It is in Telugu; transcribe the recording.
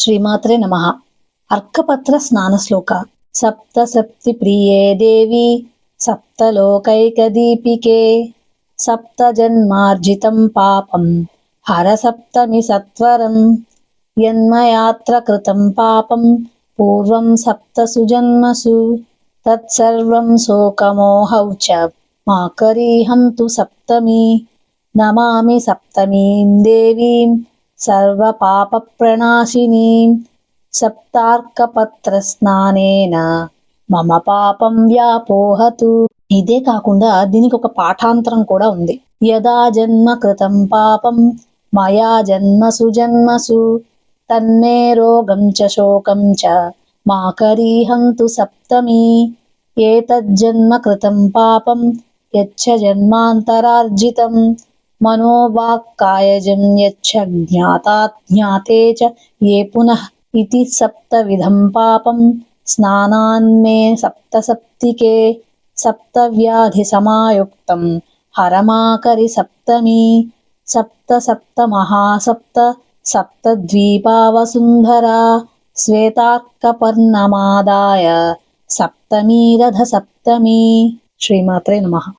శ్రీమాత్రే నమ. అర్కపత్ర స్నాన శ్లోక. సప్త సప్తి ప్రియే దేవి సప్తలోకైకదీపికే సప్త జన్మార్జితం పాపం హర సప్తమి సత్వరం యన్మయాత్ర కృతం పాపం పూర్వం సప్తసు జన్మసు తత్సర్వం శోకమోహౌ చ. మాకరీహం తు సప్తమి నమామి సప్తమీం దేవీం సర్వపాపప్రణాశినీం సప్తార్కపత్రస్నానేన మమ పాపం వ్యాపోహతు ఇదే కాకుండా దీనికి ఒక పాఠాంతరం కూడా ఉంది. యదా జన్మ కృతం పాపం మయా జన్మసు జన్మసు తన్మే రోగం చ శోకం చ మాకరీహంతు సప్తమి। ఏతజ్జన్మ కృతం పాపం యచ్చ జన్మాంతరార్జితం। मनोवाक्कायजं यच्छ ज्ञाताज्ञाते च ये पुनः इति सप्तविधं पापं। स्नानान्मे सप्तसप्तिके सप्तव्याधिसमायुक्तं। हरमाकरि सप्तमी, सप्तसप्तमहासप्त, सप्तद्वीपावसुन्धरा, श्वेतार्कपर्णमादाय, सप्तमी रथसप्तमी। श्रीमात्रे नमः।